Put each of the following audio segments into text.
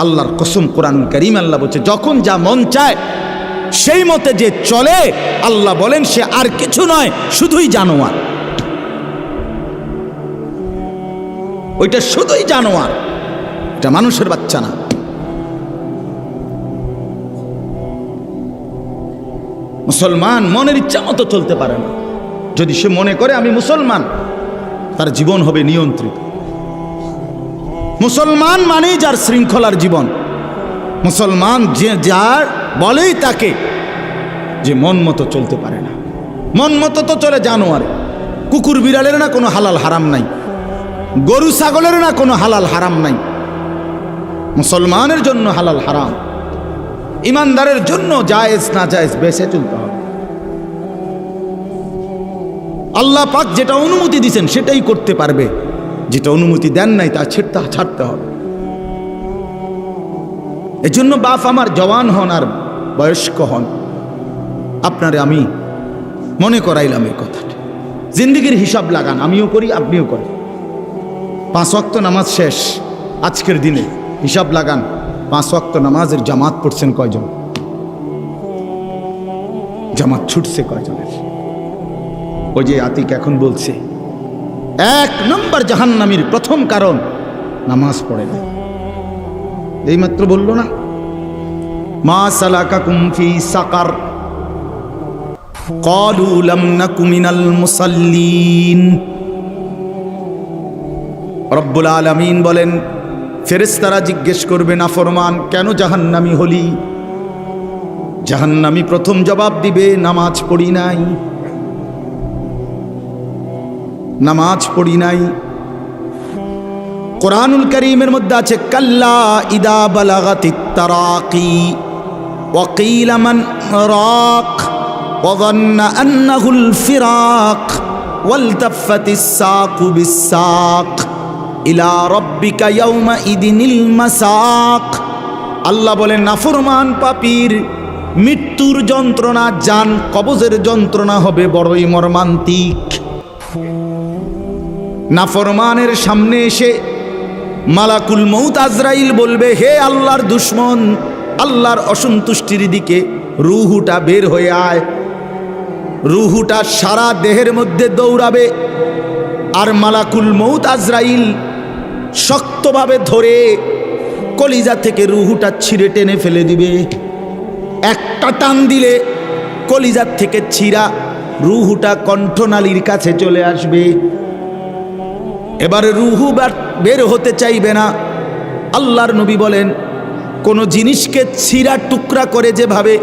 আল্লাহর কসম কোরআন করিম আল্লাহ বলছে, যখন যা মন চায়, সেই মতে যে চলে, আল্লাহ বলেন সে আর কিছু নয়, শুধুই জানোয়ার। ওইটা শুধুই জানোয়ার, এটা মানুষের বাচ্চা না। মুসলমান মনের ইচ্ছা মতো চলতে পারে না। যদি সে মনে করে, আমি মুসলমান, তার জীবন হবে নিয়ন্ত্রিত। মুসলমান মানেই যার শৃঙ্খলার জীবন। মুসলমান যে, যার বলেই তাকে যে মন মতো চলতে পারে না। মন মতো তো চলে জানোয়ারে। কুকুর বিড়ালের না কোনো হালাল হারাম নাই। গরু ছাগলের না কোনো হালাল হারাম নাই। মুসলমানের জন্য হালাল হারাম। ইমানদারের জন্য জায়েজ, না জায়েজ, বেছে চলতে হবে। আল্লাহ পাক যেটা অনুমতি দিছেন সেটাই করতে পারবে। যেটা অনুমতি দেন নাই, তা ছেড়তে ছাড়তে হবে। এজন্য বাপ আমার জওয়ান হন আর বয়স্ক হন। আপনারে আমি মনে করাইলাম এই কথাটা। জিন্দিগির হিসাব লাগান, আমিও করি, আপনিও করেন। পাঁচ ওয়াক্ত নামাজ শেষ, আজকের দিনে হিসাব লাগান, পাঁচ ওয়াক্ত নামাজের জামাত পড়ছেন কয়জন? জামাত ছুটছে কয়জনের? ওই যে আতিক এখন বলছে এক নম্বর জাহান্নামীর প্রথম কারণ নামাজ পড়ে না এইমাত্র বললো না মা সালাকা কুমফি সাকার قالوا لم نك من المصلين রব্বুল আলামিন বলেন ফেরেশতারা জিজ্ঞেস করবে না ফরমান কেন জাহান্নামী হলি জাহান্নামী প্রথম জবাব দিবে নামাজ পড়ি নাই নামাজ পড়ি নাই কোরআনুল করিমের মধ্যে আছে কাল্লা ইদা বালাগাতি তারাকি وقيل من راق وظن أنه الفراق والتفت الساق بالساق إلى ربك يومئذ المساق আল্লাহ বলেন নাফরমান পাপীর মৃত্যুর যন্ত্রণা জান কবজের যন্ত্রণা হবে বড়ই মর্মান্তিক নাফরমানের সামনে এসে মালাকুল মৌত আজরাইল বলবে, হে আল্লাহর দুশ্মন, আল্লাহর অসন্তুষ্টির দিকে রুহুটা বের হয়ে আয়। রুহুটা সারা দেহের মধ্যে দৌড়াবে। আর মালাকুল মৌত আজরাইল শক্তভাবে ধরে কলিজা থেকে রুহুটা ছিঁড়ে টেনে ফেলে দিবে। একটা টান দিলে কলিজার থেকে ছিঁড়া রুহুটা কণ্ঠনালীর কাছে চলে আসবে। এবারে রুহু বের হতে চাইবে না। আল্লাহর নবী বলেন, কোনো জিনিসকে ছিঁড়া টুকরা করে যেভাবে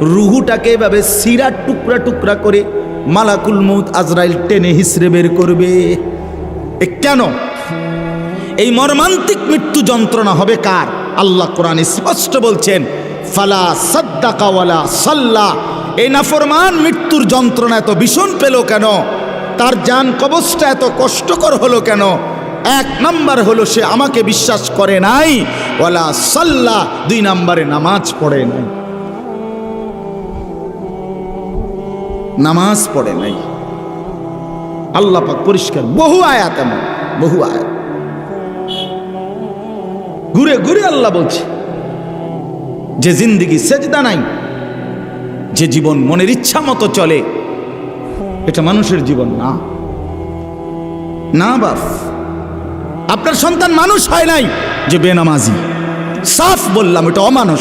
রুহুটাকে এভাবে সিরা টুকরা টুকরা করে মালাকুল মৌত আজরাইল টেনে হিসড়ে বের করবে। এ কেন? এই মর্মান্তিক মৃত্যু যন্ত্রণা হবে কার? আল্লাহ কোরআন স্পষ্ট বলছেন, ফালা সাদ্দাকাওয়ালা সাল্লা। এই নাফরমান মৃত্যুর যন্ত্রণা এত ভীষণ পেল কেন? তার যান কবচটা এত কষ্টকর হলো কেন? এক নাম্বার হলো সে আমাকে বিশ্বাস করে নাই। ওলা সাল্লাহ দুই নাম্বারে নামাজ পড়ে নাই। নামাজ পড়ে নাই। আল্লাহ পাক পরিষ্কার, বহু আয়াত এমন, বহু আয়াত। ঘুরে ঘুরে আল্লাহ বলছে, যে জিন্দিগি সেজদা নাই, যে জীবন মনের ইচ্ছা মতো চলে এটা মানুষের জীবন না। না বাপ। আপনার সন্তান মানুষ হয় নাই যে বেনামাজি। সাফ বললাম, এটা অমানুষ।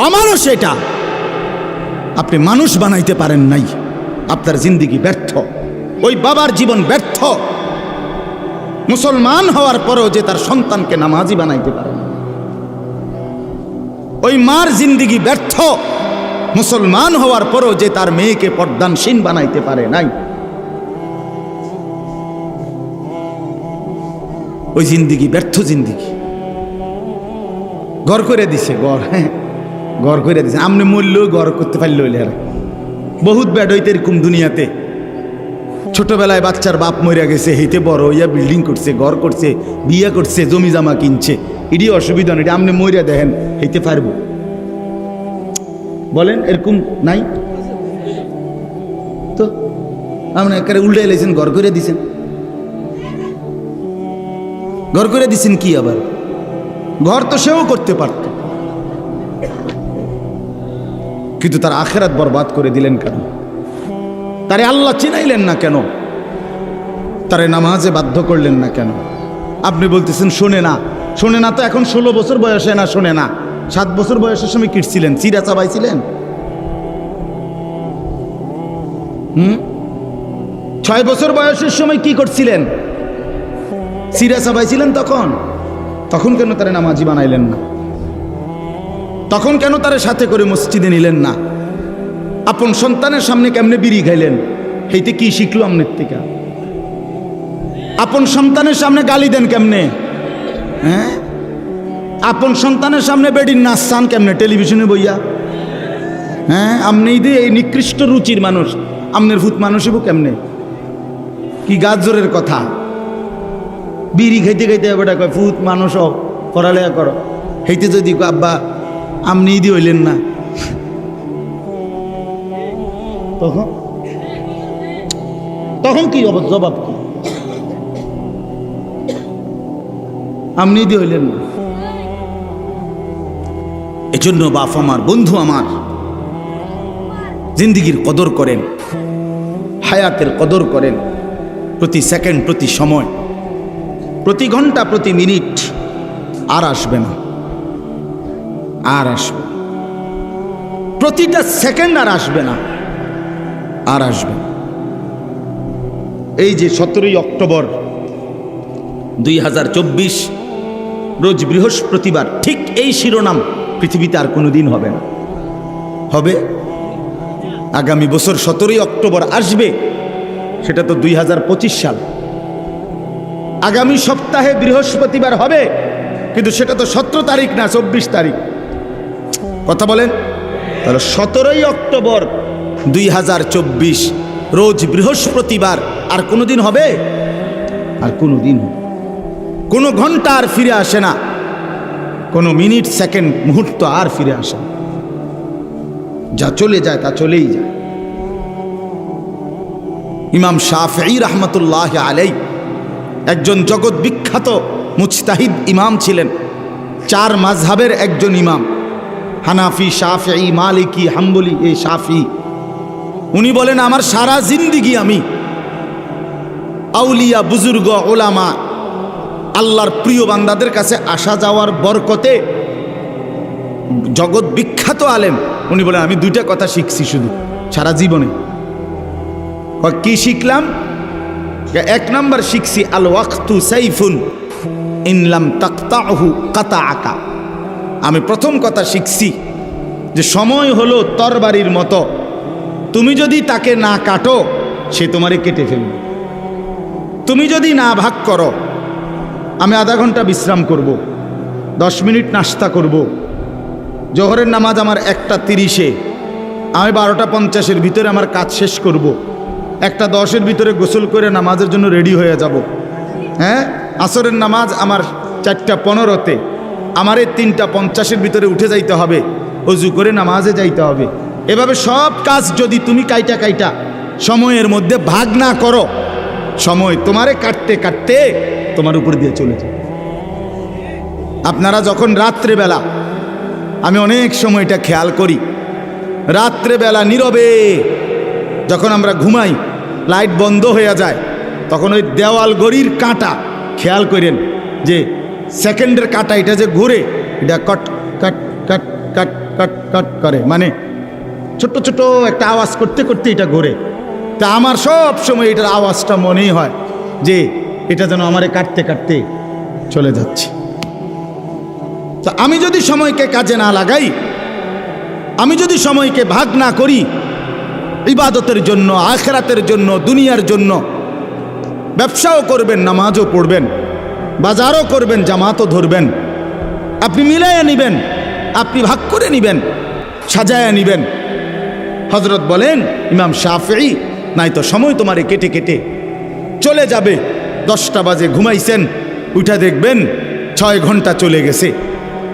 অমানুষ এটা। আপনি মানুষ বানাইতে পারেন নাই। আপনার জিন্দিগি ব্যর্থ। ওই বাবার জীবন ব্যর্থ। মুসলমান হওয়ার পরেও যে তার সন্তানকে নামাজি বানাইতে পারে ওই মার জিন্দিগি ব্যর্থ। মুসলমান হওয়ার পরও যে তার মেয়েকে পর্দানসীন বানাইতে পারে নাই। ওই জিন্দিগি ব্যর্থ জিন্দিগি। গড় করে দিছে, গড় হ্যাঁ গড় করে দিছে। আমনে মূল্য গড় করতে পারলে পারল আর বহুত ব্যাড হইতে এরকম দুনিয়াতে। ছোটবেলায় বাচ্চার বাপ মরিয়া গেছে হেইতে বড় হইয়া বিল্ডিং করছে, ঘর করছে, বিয়ে করছে জমি জামা কিনছে। এটি অসুবিধা নেই আপনি মরিয়া দেখেন হইতে পারব। বলেন, এরকম নাই? তো আপনি একেবারে উল্টে এলেছেন ঘর করে দিছেন। ঘর করে দিছেন কি আবার? ঘর তো সেও করতে পারত। কিন্তু তার আখেরাত বরবাদ করে দিলেন কেন? তারে আল্লাহ চিনাইলেন না কেন? তারে নামাজে বাধ্য করলেন না কেন? আপনি বলতেছেন, শোনে না। শোনে না তো এখন ষোলো বছর বয়সে না, শোনে না। সাত বছর বয়সের সময় কিটছিলেন, চিরা চাবাইছিলেন? হুম? ছয় বছর বয়সের সময় কি করছিলেন? সিরা চাবাইছিলেন তখন? তখন কেন তারা নামাজি বানাইলেন না? তখন কেন তারা সাথে করে মসজিদে নিলেন না? আপন সন্তানের সামনে কেমনে বিড়ি খাইলেন? সেইতে কি শিখলো আমনের থেকে? আপন সন্তানের সামনে গালি দেন কেমনে? হ্যাঁ? আপন সন্তানের সামনে বেডির নাচ চান কেমনে? টেলিভিশনে বইয়া। হ্যাঁ আপনি দিয়ে এই নিকৃষ্ট রুচির মানুষ। আমনের ভূত মানুষ হব কেমনে? কি গাজরের কথা? বিড়ি খাইতে খাইতে বেটা কয় ফুত মানুষ হও, পড়ালেখা করো। হেইতে যদি আব্বা আমনি দি হইলেন না। তখন? তখন কি জবাব কি? আপনি দি হইলেন না। এজন্য বাপ আমার, বন্ধু আমার, জিন্দিগির কদর করেন, হায়াতের কদর করেন, প্রতি সেকেন্ড, প্রতি সময়, প্রতি ঘণ্টা, প্রতি মিনিট, আর আসবে না, আর আসবে। প্রতিটা সেকেন্ড আর আসবে না, আর আসবে এই যে সতেরোই অক্টোবর দুই হাজার চব্বিশ, রোজ বৃহস্পতিবার, ঠিক এই শিরোনাম পৃথিবীতে আর কোনো দিন হবে না। হবে? আগামী বছর সতেরোই অক্টোবর আসবে, সেটা তো দুই হাজার পঁচিশ সাল। আগামী সপ্তাহে বৃহস্পতিবার হবে, কিন্তু সেটা তো সতেরো তারিখ না, চব্বিশ তারিখ। কথা বলেন? তাহলে সতেরোই অক্টোবর দুই হাজার চব্বিশ, রোজ বৃহস্পতিবার, আর কোনো দিন হবে? আর কোনো দিন কোনো ঘণ্টা আর ফিরে আসে না। কোনো মিনিট, সেকেন্ড, মুহূর্ত আর ফিরে আসে যা চলে যায়, তা চলেই যায়। ইমাম শাফি রহমতুল্লাহ আলাই একজন জগৎ বিখ্যাত মুজতাহিদ ইমাম ছিলেন। চার মাঝহাবের একজন ইমাম। হানাফি শাফি মালিকি, হাম্বলি, এ শাফি উনি বলেন, আমার সারা জিন্দিগি আমি আউলিয়া, বুজুর্গ, ওলামা আল্লাহর প্রিয় বান্দাদের কাছে আসা যাওয়ার বরকতে জগৎ বিখ্যাত আলেম। উনি বলেন আমি দুইটা কথা শিখছি শুধু, সারা জীবনে। কি শিখলাম? এক নাম্বার শিখছি আল ওয়াক্তু সাইফুন ইনলাম তাকতাহু কাতা আকা আমি প্রথম কথা শিখছি যে, সময় হলো তরবারির মতো। তুমি যদি তাকে না কাটো, সে তোমারে কেটে ফেলবে। তুমি যদি না ভাগ করো আমি আধা ঘণ্টা বিশ্রাম করব। দশ মিনিট নাস্তা করব। জোহরের নামাজ আমার একটা তিরিশে, আমি বারোটা পঞ্চাশের ভিতরে আমার কাজ শেষ করব। একটা দশের ভিতরে গোসল করে নামাজের জন্য রেডি হয়ে যাব হ্যাঁ আসরের নামাজ আমার চারটা পনেরোতে, আমার এই তিনটা পঞ্চাশের ভিতরে উঠে যাইতে হবে, অজু করে নামাজে যাইতে হবে এভাবে সব কাজ যদি তুমি কাইটা কাইটা সময়ের মধ্যে ভাগ না করো, সময় তোমারে কাটতে কাটতে তোমার উপর দিয়ে চলে যায় আপনারা যখন রাত্রেবেলা, আমি অনেক সময় এটা খেয়াল করি, রাত্রেবেলা নীরবে যখন আমরা ঘুমাই, লাইট বন্ধ হয়ে যায়, তখন ওই দেওয়াল গড়ির কাঁটা খেয়াল করেন যে সেকেন্ডের কাঁটা এটা যে ঘুরে, এটা কট, কাট কাট কাট কাট কাট করে। মানে ছোট্ট ছোট একটা আওয়াজ করতে করতে এটা ঘুরে। তা আমার সব সময় এটার আওয়াজটা মনেই হয় যে এটা যেন আমারে কাটতে কাটতে চলে যাচ্ছে। তা আমি যদি সময়কে কাজে না লাগাই, আমি যদি সময়কে ভাগ না করি, ইবাদতের জন্য, আখেরাতের জন্য, দুনিয়ার জন্য, ব্যবসাও করবেন, নামাজও পড়বেন, বাজারও করবেন, জামাতও ধরবেন, আপনি মিলাইয়া নিবেন, আপনি ভাগ করে নিবেন সাজায়া নিবেন। হজরত বলেন, ইমাম শাফি নাই তো সময় তোমারে কেটে কেটে চলে যাবে। দশটা বাজে ঘুমাইছেন, উঠে দেখবেন ছয় ঘণ্টা চলে গেছে।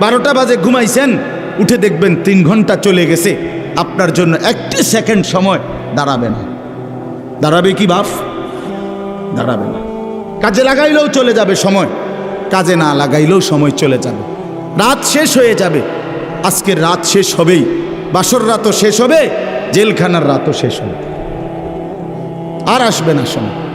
বারোটা বাজে ঘুমাইছেন, উঠে দেখবেন তিন ঘণ্টা চলে গেছে। আপনার জন্য একটি সেকেন্ড সময় দাঁড়াবে না। দাঁড়াবে কি বাপ? দাঁড়াবে না। কাজে লাগাইলেও চলে যাবে সময়। কাজে না লাগাইলেও সময় চলে যাবে। রাত শেষ হয়ে যাবে। আজকের রাত শেষ হবেই। বাসর রাতও শেষ হবে, জেলখানার রাতও শেষ হবে। আর আসবে না সময়।